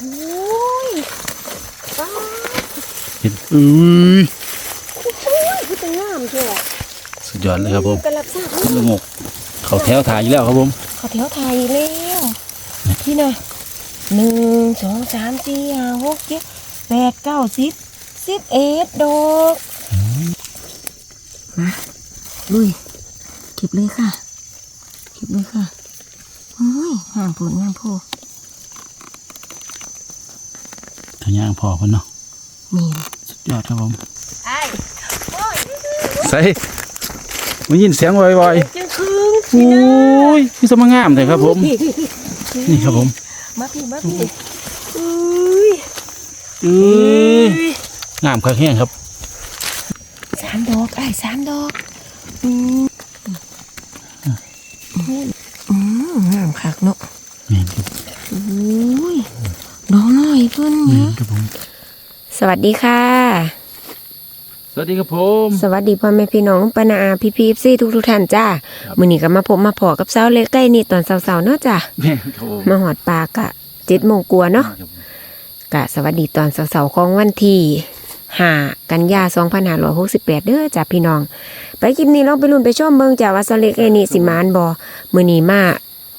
โอ้ยป้าดเห็นอุ้ยโอ้ยคือจะงามเชียวสุดยอดเลยครับผมกระลับซากลูกงกเขาแถวถ่ายอยู่แล้วครับผมขอแถวไทยแล้วที่น่ะหนึ่งสองสามสี่ห้าหกเจ็ดแปดเก้าสิบสิบเอ็ดดอกมาลุยเก็บเลยค่ะเก็บเลยค่ะโอ้ยงามพูดงามพูด ทาง ย่างพอเพิ่นเนาะมีนสุดยอดครับผมไอ้โอ้ยใส่มันยินเสียงวอยจังคืนๆโอ้ยพี่สมงามเลยครับผม นี่ครับผม มาพี่มาพี่อุ้ยเอ้ยงามคักแห้งครับสามดอกไอ้สามดอกอืมอืมงามคักเนาะแม่นครับอุ้ย ดอกน้อยเพิ่นแม่เนี่ยนครับผม สวัสดีค่ะ สวัสดีครับผม สวัสดีพ่อแม่พี่น้องปานาอาพี่พีฟซี่ทุกทุกๆท่านจ้ามื้อนี้ก็มาพบมาพอกับสาวเล็กใกล้นี่ตอนเช้าๆเนาะจ้าแม่นครับผมมาหอดปลากะเจ็ดโมงกว่าเนาะครับผมกะสวัสดีตอนเสาร์ๆของวันที่5กันยา2568เด้อจ้าพี่น้อง ไปคลิปนี้เราไปลุ้นไปชมเบิ่งจ้าว่าสาวเล็กไอ้นี่สิมานบ่มื้อนี้มา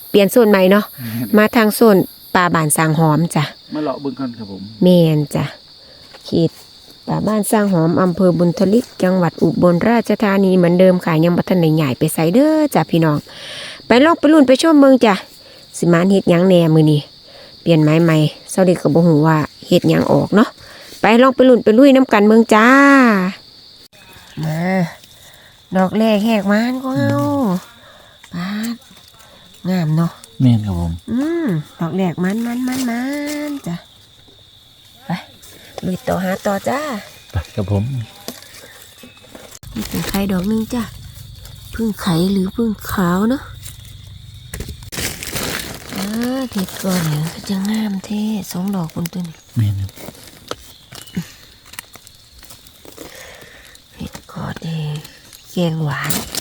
เปลี่ยนโซนใหม่เนาะมาทางโซนป่าบ้านสร้างหอมจ้ะ มาเลาะเบิ่งกันครับผมเมนจ้ะเขีดป่าบ้านสร้างหอมอำเภอบุญทลิก จังหวัดอุบลราชธานีเหมือนเดิมค่ะยังบัทันได้ใหญ่ไปใส่เด้อจ้ะพี่น้อง ไปลองไปลุ่นไปชมเมืองจ้ะสิมานเฮ็ดหยังแหน่มือนี้เปลี่ยนไม้ใหม่เซาเด็กก็บ่ฮู้ว่าเฮ็ดหยังออกเนาะไปลองไปลุ่นไปลุยน้ำกันเมืองจ้ามาดอกแรกแหกมานก็เอาปาดงามเนาะ แม่นครับผม อืมดอกแรกมันมันมันมันจ้ะไปลุยต่อหาต่อจ้าไปครับผมนี่เป็นไข่ดอกหนึงจ้ะพึ่งไข่หรือพึ่งขาวเนาะอ่าเห็ดก่อนเนี่ยก็จะงามเท่สองดอกบนตัวนี้แม่นครับเห็ดกอแดงแกงหวานเห็ด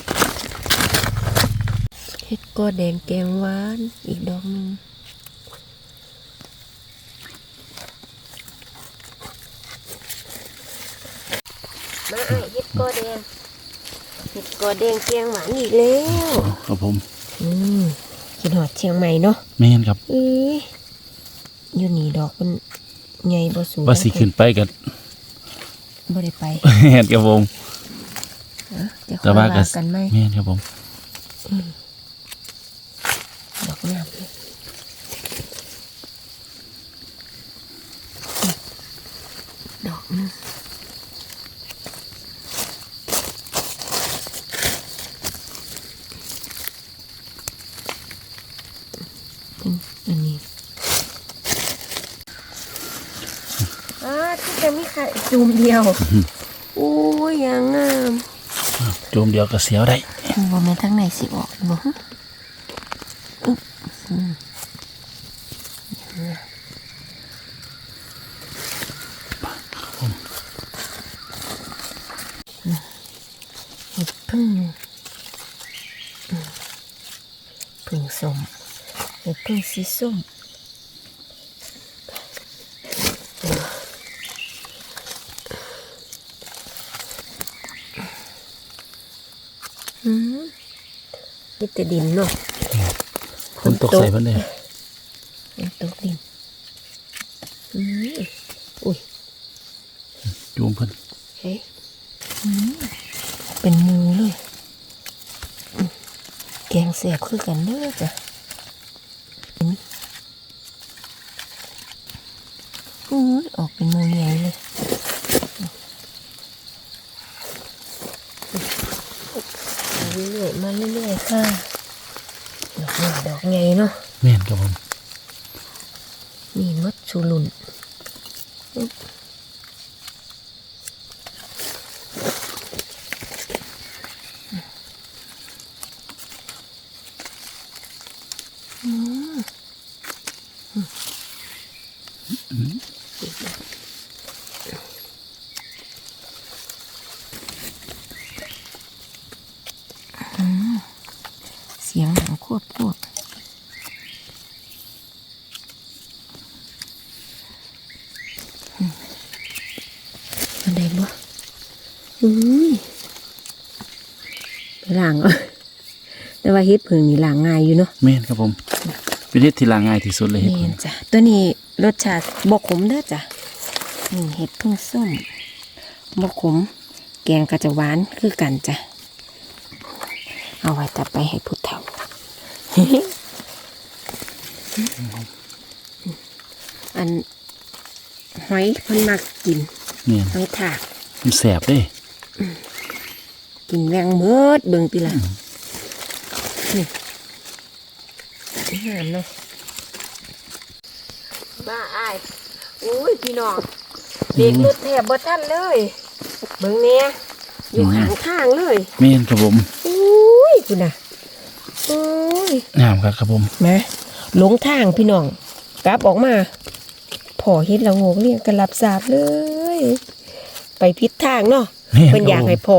กอแดงแกงหวานอีกดอกหนึงมาไอ้เห็ดกอแดงเห็ดกอแดงแกงหวานอีกแล้วครับผม อืมกินหอดเชียงใหม่เนาะแม่นครับเอ้ยอยู่นี่ดอกมันใหญ่บ่สูงว่าสิขึ้นไปกันบ่ได้ไปแม่นครับผมเอ้อจะค่แต่อยว่าว่าก็กันไหมแม่นครับผม ดอกงามเลยดอกหนึงอืมอันนี้อ่าที่จะมีไข่จูมเดียวโอ้ยยังงามโจมเดียวก็เสียวได้บ่แม่นทางไหนสิออกบ่ฮะอึ๊บอืมเห็ดพึ่งอืมพึ่ง ส้มเห็ดพึ่งสีส้มอืมมีแต่ดินเนาะคนตกใส่เพิ่นเลยฝนตกดินอืมอุ้ย จูมเพิ่น เฮ้ยอืมเป็นหมูเลยอืมแกงเสียบคือกันเด้อจ้ะอืมอืมออกเป็นหมูใหญ่เลยมา เรื่อยๆมาเรื่อยๆค่ะดอกใหญ่ดอกใหญ่เนาะแม่นครับผมมีมัดชูลุนอึ๊บอืมอืมเสียงหนังโคตรโคตร อุ้ยไป ล้างเอาแต่ว่าเฮ็ดเพิ่งนี่ล้างง่ายอยู่เนาะแม่นครับผมเป็นเฮ็ดที่ล้างง่ายที่สุดเลยเฮ็ดแม่เพิ่นงจ้ะตัวนี้รสชาติบกขมเด้อจ้ะนี่เห็ดพึ่งส้มบกขม แกงก็จะหวานคือกันจ้ะเอาไว้ตัดไปให้ผู้เฒ่าอันหอยเพิ่นมักกินแม่นหอยถากมันแสบเด้ กินแวงเมิดเบิ่งติละนี่งามเนาะบ้าอายอุ้ยพี่น้องเด็กรถแทบบ่ทันเลย เบิ่งเนี่ยอยู่ข้างทางเลยแม่นครับผมอุ้ยคุณน่ะอุ้ยงามครับครับผมมาหลงทางพี่น้องกลับออกมาพอเฮ็ดละโงกเรียงกันรับสาบเลย ไปพิษทางเนาะแม่นเพิ่นอยากครับผมให้พอ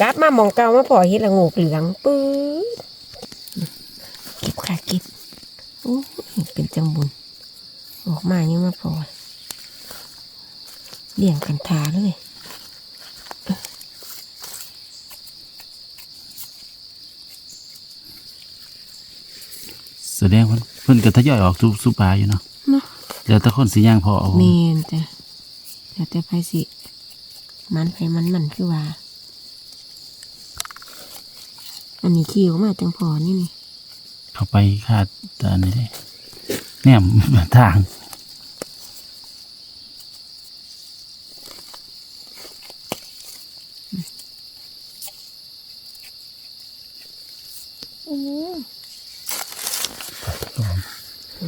กลับมาหมองเก่ามาพอเฮ็ดละโงกเหลืองปื้ดเก็บค่ะเก็บโอ้ยเป็นจังบุญออกมายังมาพอเลี้ยงกันทาเลยแสดงว่าเพิ่นก็ทยอยออกทุกสุปลาอยู่เนาะเนาะแล้วแต่คนสิย่างพอเอาเมนจ้ะแต่แต่ไผสิมันไผมันมันคือว่า อันนี้ขี้ออกมาจังพอนี่นี่เข้าไปคาดตานี่เด้แหนมทาง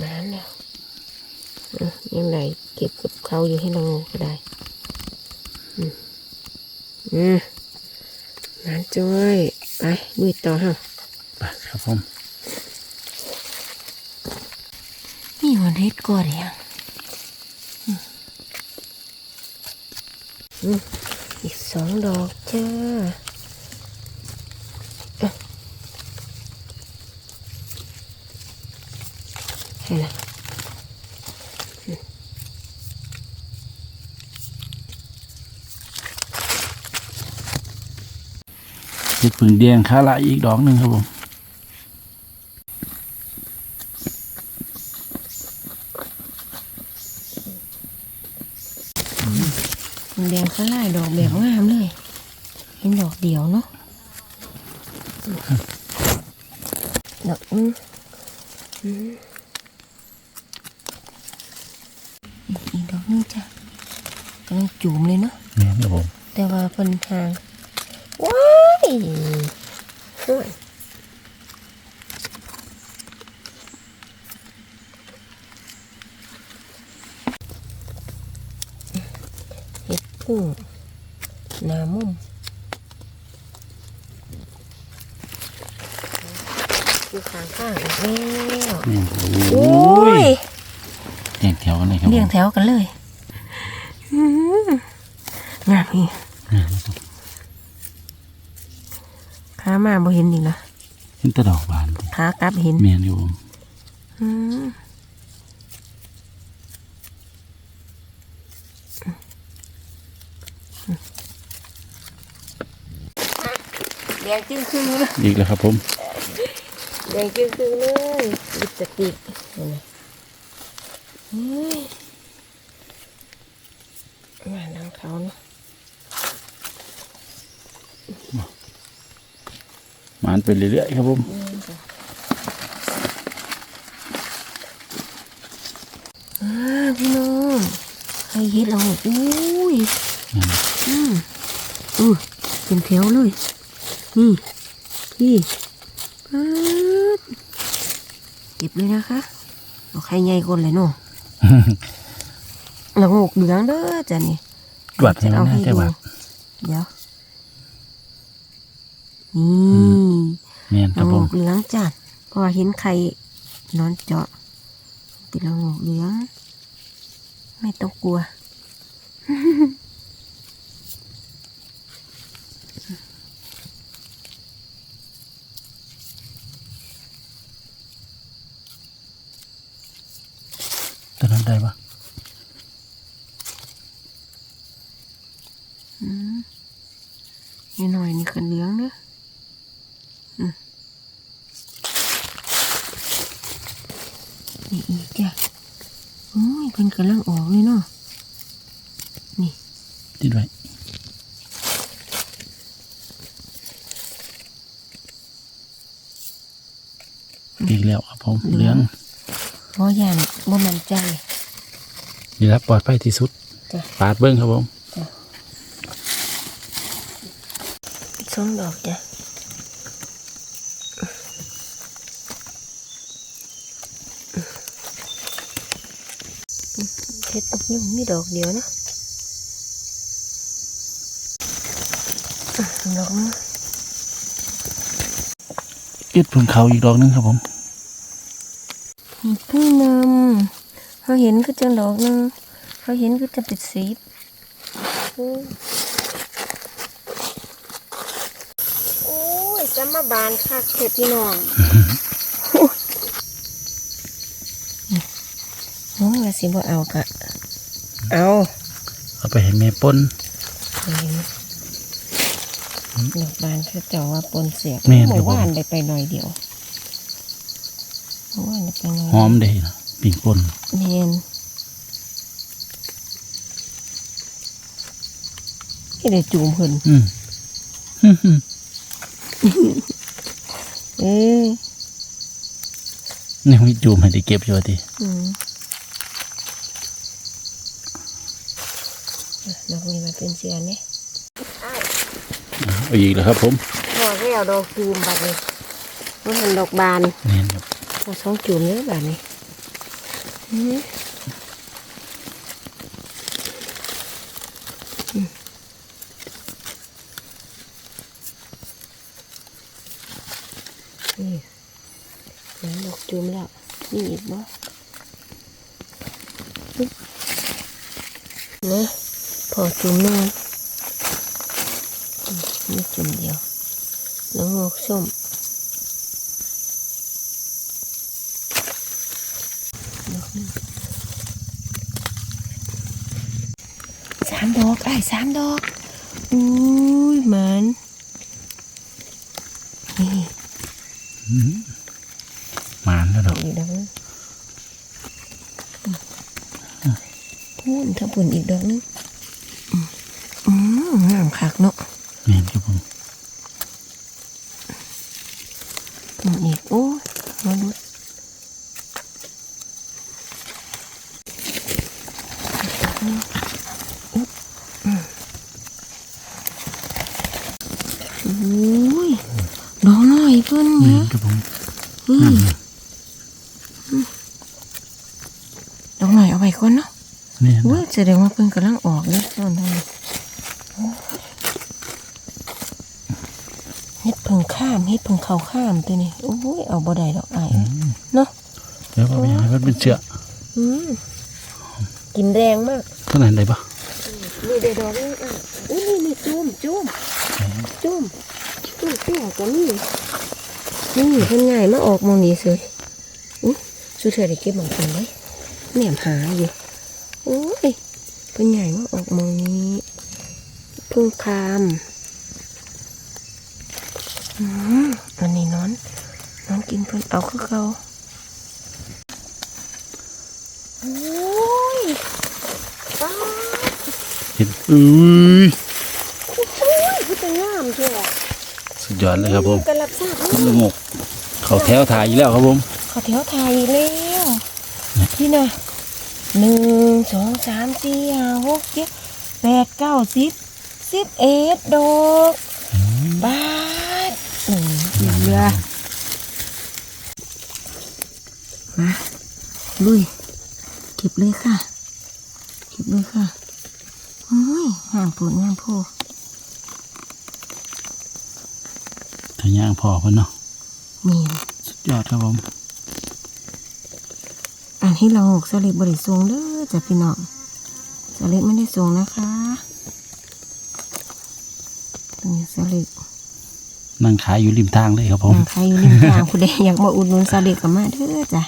น้ำแล้วเอ้อยังไงเก็บกับเขาอยู่ให้เราก็ได้ อืมอืมน้ำจ้วย ไปมือต่อฮะไปครับผมมีวันเฮ็ดก่อนยังอืมอืมอีกสองดอกจ้าอะเห็นไหม เฮ็ดผึ่งแดงขาละอีกดอกหนึงครับผมแดงข้างล่างดอกแบบงามเลยเห็นดอกเดียวเนาะดอกอืมอืมอีกดอกนึงจ้ะกำลังจุ่มเลยเนาะแม่นครับผมแต่ว่าเพิ่นทางว้า ยสวยเห็ดพึ่งหนามุมอยู่ข้างข้างๆอีกแล้วแม่นครับโอ้โอ้ยยเรียงแถวกันเลยครับผเรียงมแถวกันเลยอื้องามนี่แม่นครับ ขา มาบ่เห็นอีกนะเห็นแต่ดอกบานขากลับเห็นแม่นอยู่ผมอืมแดงจึ้งครึ่งเลยอีกแล้วครับผมแดงจึ้งครึ่งเลยลิปสติกเห็นไหมเฮ้ยมานังเขาเนาะ หมานไปเรื่อยๆครับผมอ่าพี่น้องใครเห็ดเราอุ้ยแม่นอืมอือเป็นแถวเลย นี่ พี่ปึ๊ดเก็บเลยนะคะเอาไข่ใหญ่ก่อนเลยเนาะแล้วงกเหลืองเด้อจ้ะนี่ตรวจให้มันน่าจะว่าเดี๋ยว นี่แม่นคแล้รัวบงผมกเหลืองจ้ะเพราะว่าเห็นไข่นอนเจาะ ติดแล้วงกเหลือง ไม่ต้องกลัว ตอนนั้นได้ปะอืมหน่อยๆนี่กันเหลืองเนอะอืมนี่อีกจ้ะโอ้ ยเพิ่นกำลังออกเลยเนาะนี่ติดไว้อีกแล้วครับผมเหลืองบ่ยานบ่มั่นใจนี่ละปลอดภัยที่สุดจ้ะปาดเบิ้งครับผมสองดอกจ้ะ เพชรยุ่งมีดอกเดียวนะอะดอกนึงเอ็ดเพึ่งเขาอีกดอกหนึงครับผมเพิ่งนำเขาเห็นก็จะดอกนึงเขาเห็นก็จะเป็นสีอืมโอ้ยจะมาบานคักเถิดพี่น้องโอ้ยว่าสิบ่เอากะ เอาเอาไปให้แม่ป้นเห็นดอกบานเขาเจ้าว่าปนเสียบแม่นครับเมื่อผมวานได้ไปหน่อยเดียวเมื่อวานได้ไปหน่อยหอมเด้นะปิ่งป่นเนียนที่ได้จูมเพิ่นอืมฮึ่มเอ้ยๆนี่มีจูมให้ได้เก็บอยู่ว่าติอืม ดอกนี้มาเป็นเสียเนี่ยเอาอีกแล้วครับผมพอก็เอาดอกจูมบัดนี้มันเป็นดอกบานนี่ครับเอาสองจูมเนื้อบานนี้อืมอืมนี่เห็นดอกจูมแล้วนี่อีกบ่ปึ๊บนะพอ จูมหนึงอืมนี่จูมเดียวแล้วงอกส้มสามดอกไอ้ายสามดอกอุ้ยหมันนี่หมานแล้วดอกอีกดอกนึงพูนถ้าปุ่นอีกดอกนึงอืมอืมงามคักเนาะ นี่ครับผม ปุ่นอีก โอ้ยมาดูอุ้ยดอกน้อยเพิ่น นี่ เนี่ย ครับผม อืม ดอกหน่อยเอาไว้ก่อนเนาะนี่นะอุ้ยแสดงว่าเพิ่งกำลังออกเนี่ยต้นทางนี้เฮ็ดเพิ่งข้ามเฮ็ดเพิ่งเข้าข้ามตัวนี้โอ้ยเอาบ่ได้ดอกไอ้ายเนาะเดี๋ยวเอาไปให้มันเป็นเชือกอืมกินแรงมากเท่านั้นได้ปะนี่เดี๋ยวดอกนี้อะอุ้ยนี่นี่จุ่มจุ่มจุ่มจุ่มจุ่มก็มี นี่เพิ่นง่ายมาออกหมองนี้เลยอุ้ยสุดเธอได้เก็บหมองกินไว้แหนมหาอยู่โอ้ยเป็นใหญ่ว่าออกมองนี้เพึ่งคามอืมอันนี้นอนนอนกินเพิ่นเอาคือเขาโอ้ยป้าเห็นอุ้ยโอ้ยคือจะงามเจ้ะสุด ยอดเลยครับผมกระลับทราบลูกหมกเขาแถวถ่ายอีกแล้วครับผมขอแถวไทยแล้วที่น่ะหนึ่งสองสามสี่ห้าหกเจ็ดแปดเก้าสิบสิบเอ็ดดอกบาทอืมเรือมาลุยเก็บเลยค่ะ เก็บเลยค่ะโอ้ยงามปวดงามโพ ถ้าย่างพอเพิ่นเนาะมีนสุดยอดครับผม อันที่เราหกสลิดบริทรงเด้อจ้ะพี่น้องสลิดไม่ได้ทรงนะคะนี่สลิดนั่งขายอยู่ริมทางเลยครับผมใครอยู่ริมทางคุณใดอยากมาอุดหนุนสลิดก็มาเด้อจ้ะ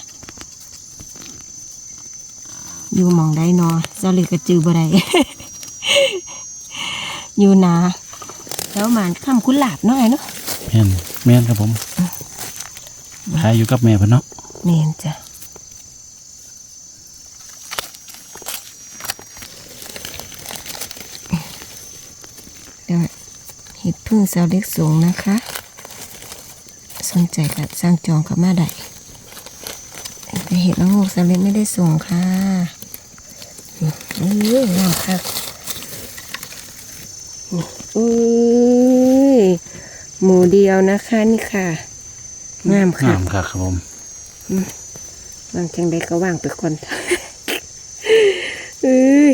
อยู่หมองได้นอสลิดก็จือบ่ได้อยู่นาแล้วหมานข้ามคุณหลาบหน่อยเนาะแม่นแม่นครับผมขายอยู่กับแม่เพิ่นเนาะเมนจ้ะเดี๋ยวเห็ดพึ่งสาวเล็กสูงนะคะ สนใจกับสร้างจองกับมาได้แต่เห็ดละโงกสาวเล็กไม่ได้ส่งค่ะอือว้าวค่ะอุ้ย หมูเดียวนะคะนี่ค่ะ งามค่ะงามค่ะครับผมวางจังใดก็วางไปก่อนเอ้ย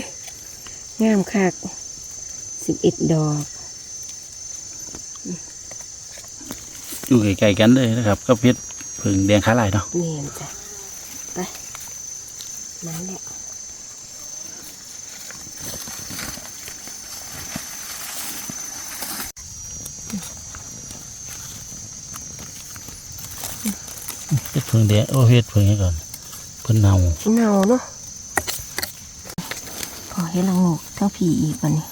งามคักสิบเอ็ดดอก อยู่ใกล้ๆกันเลยนะครับกับเพชรผึ่งแดงขาลายเนาะเนียนจ้ะไปนั่นแหละ เพชรผึ่งแดงโอ้เพชรผึ่งให้ก่อนเพิ่นเนาเนาเนาะพอให้ละงกเท่าผีอีกวันนี้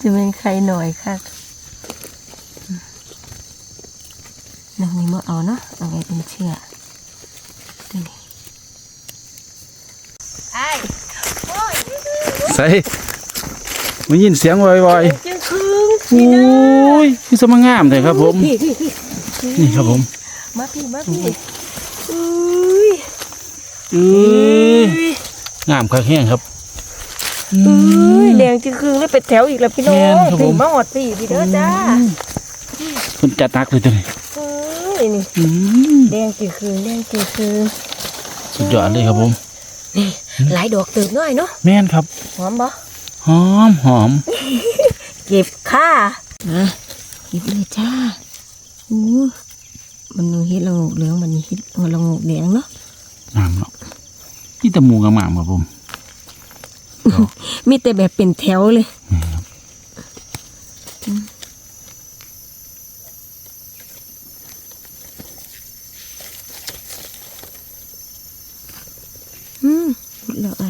จะเป็นใครหน่อยค่ะน้องนี้มาเอาเนาะเอาไว้เป็นเชือกตัวนี้ไอ้ใส่ มันยินเสียงบ่อยจึงคืงๆโอ้ยคือสมงามเลยครับผม พี่พี่พี่นี่ครับผมมาพี่มาพี่อุ้ยเอ้ยงามคักแห้งครับ อุ้ยแดงจึงคืงแล้วเป็ดแถวอีกแล้วพี่น้อแม่งนครับผม พี่มาหอดพี่พี่เด้อจ้าเพิ่นจัดหนักเลยตัวนี้เอ้ยนี่อืมแดงจึงคืงแดงจึงคืงสุดยอดเลยครับผมนี่หลายดอกตื่นน้อยเนาะแม่นครับหอมบ่ หอมหอมเก็บค่านะเก็บเลยจ้าอู้มันนูเฮ็ดละโงกเหลืองมันนี่เฮ็ดละโงกแดงเนาะงามเนาะนี่แตะมูงามๆครับผมมีแต่แบบเป็นแถวเลยนี่ครับอืมหมดแล้วไอ้อื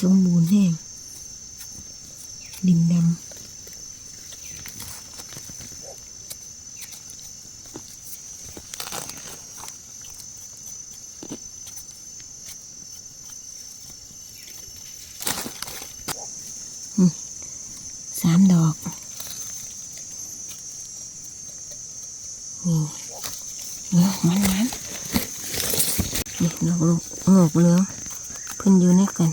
สมบูรณ์แห้งดินดำสามดอกนี่เออมันมันนี่ดอกลูกงอกเหลืองเพิ่นอยู่ในกัน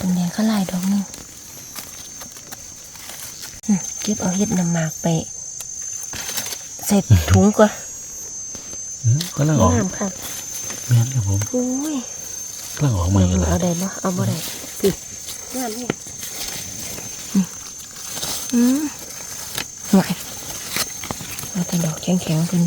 เป็นแดงข้าลายดอกหนึงอืมเก็บเอาเห็ดน้ำหมากไป ใส่ถุงก่อนอืมก็ลังออกงามค่ะแม่นครับผมโอ้ยกำลังออกใหม่กันแล้วเอาได้บ่เอาบ่ได้สิงามนี่อืมหวายเอาแต่ดอกแข็งๆเพิ่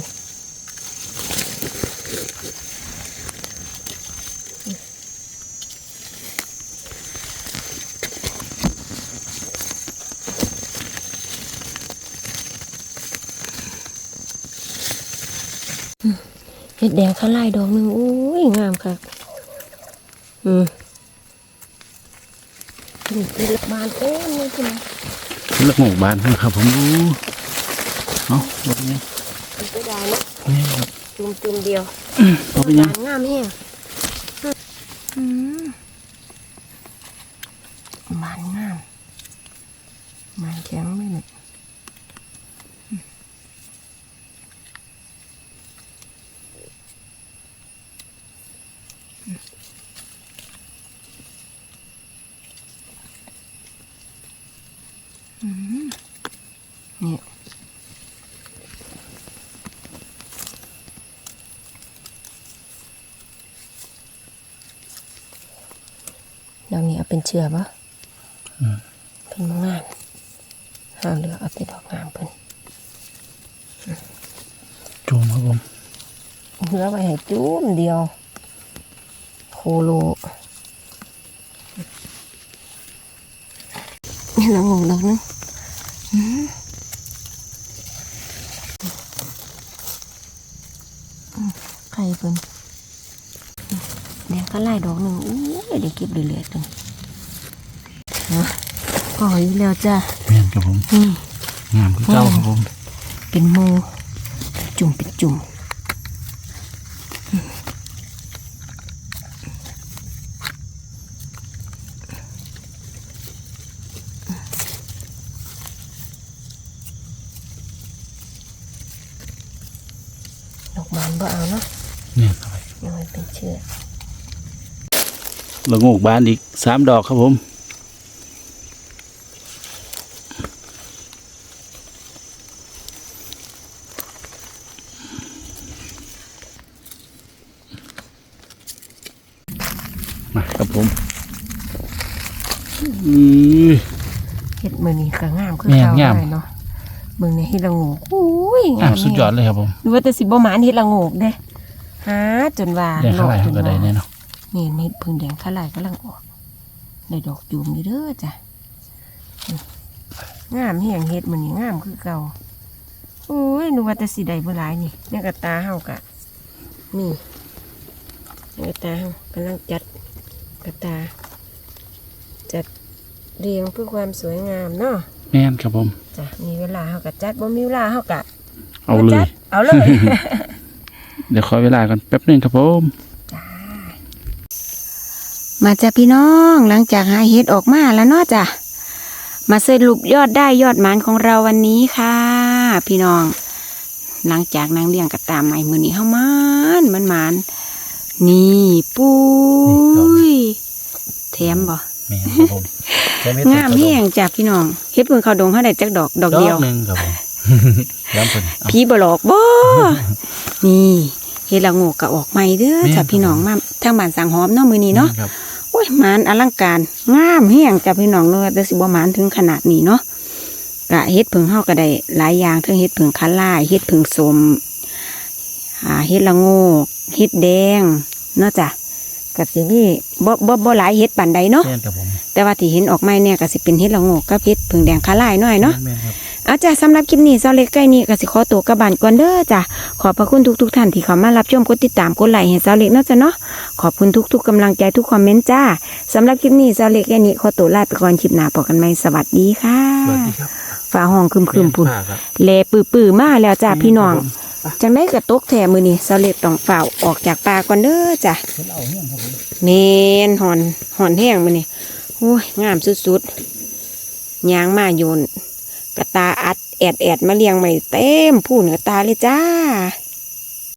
เห็ดแดงข้าไล่ดอกหนึ่งอุ้ยงามค่ะ อืมนี่คือมานเต็มเลยคุณเลือกหมู่บ้านนะครับผมดูเอารถนี้มันก็ได้นะนี่ครับตุ่มตุ่มๆเดียวเอาไปยังบานงามแห้งอืมบานงามบานแข็งเลยเนี่ยอืมเนี่ยดอกนี้เอาเป็นเชือกปะเป็นมังงานเอาเหลือเอาแต่ดอกงามเพิ่นจูมครับผมเหลือไว้ให้จุ้มเดียว โคโลนี่ละงงดอกนึงอืมอืมไข่เพิ่นอืมแดงก็ไล่ดอกหนึ่งอู้ย ได้เก็บเรื่อยๆตรงนะก็อีกแล้วจ้ะแม่นครับผมนี่งามคือเก่าครับผม เป็นโมจุ่มเป็นจุ่มดอกบานบ่เอาเนาะ เนี่ยครับ ยังไงเป็นเชือก ละโงกบานอีกสามดอกครับผมมาครับผมอือเฮ็ดมือนี่ก็งามคือแม่นเก่างามได้เนาะมึงเนี่ยเฮ็ดละโงกอุ้ยงาอะมสุดยอดเลยครับผมหรือว่าแต่สิบ่หมานเฮ็ดละโงกเด้หาจนว่าได้เท่าไหร่จเขานก็ได้ว่าแน่เนาะ นี่เม็ดพึ่งแดงข้าลายกำลังออกได้ดอกจูมอยู่เด้อจ้ะอืมงามเหียงเฮ็ดมันนี่งามคือเก่าโอ้ยนึกว่าแต่สีใดบ่หลายนี่เนี่ยกระตาเฮากะนี่เนี่ยกระตาเฮากำลังจัดกระตา จัดเรียงเพื่อความสวยงามเนาะแม่นครับผมจ้ะมีเวลาเฮากะจัดบ่มีเวลาเฮากะเอาเลจัยดเอาเลย เดี๋ยวขอเวลากันแป๊บหนึงครับผม มาจ้ะพี่น้องหลังจากหาเห็ดออกมาแล้วเนาะจ้ะมาสรุปยอดได้ยอดหมานของเราวันนี้ค่ะ พี่น้อง หลังจากนางเลี้ยงกระตามใหม่มือนี้เข้ามันมันหมานนี่ปุ้ยแถมบ่แม่นครับผมใช้เม็ดงามแห้งจ้ะพี่น้องเฮ็ดเพิ่งเขาดงเขาได้จักดอกดอกดอเดียวกหนึ่งครับผมย้ำเพิ่นเอาพี่บ่หลอกบ่นี่เฮ็ดละโงกก็ออกใหม่เด้อแม่นจ้ะพี่น้องมาทางบ้านสังหอมเนาะมื้อนี้เนาะครับโอ้ ยมานอลังการงามแห้งจ้ะพี่น้องเนื้อแต่สิบมานถึงขนาดนี้เนาะกะเฮ็ดผึ่งเฮาก็ได้หลายอย่างทั้งเฮ็ดผึ่งคันลายเฮ็ดผึ่งสมอ่าเฮ็ดละโงกเฮ็ดแดงเนาะจ้ะ ก็สิมีบ่บ่บ่หลายเฮ็ดปานใดเนาะแม่นครับผมแต่ว่าที่เห็นออกใหม่เนี่ยก็สิเป็นเฮ็ดละโงกกับเฮ็ดผึ่งแดงคันลายหน่อยเนาะแม่นครับ เอาจ้ะสำหรับคลิปนี้เซาเล็กใกล้นี้ก็สิขอตัวกลับบ้านก่อนเด้อจ้ะขอบพระคุณทุกๆท่านที่เข้ามารับชมกดติดตามกดไลค์ให้เซาเล็กเนาะจ้ะเนาะขอบคุณทุกๆกำลังใจทุกคอมเมนต์จ้าสำหรับคลิปนี้เซาเล็กแค่นี้ขอตัวลาไปก่อนคลิปหน้าพบกันใหม่สวัสดีค่ะสวัสดีครับฟ้าห้องครึมๆพุ่นแม่นครับแลปื้อๆมาแล้วจ้าพี่น้อง จังได้กระตุกแถมือนี่เซาเล็กต้องเฝ้าออกจากปลาก่อนเด้อจ้ะเพิ่นเอาเนี่ยครับผมเมนหอนหอนแห้งมือนี่โอ้ยงามสุดๆยางมาโยนกระตาอัดแอดแอดมาเลี้ยงใหม่เต็มผู้เหนือตาเลยจ้า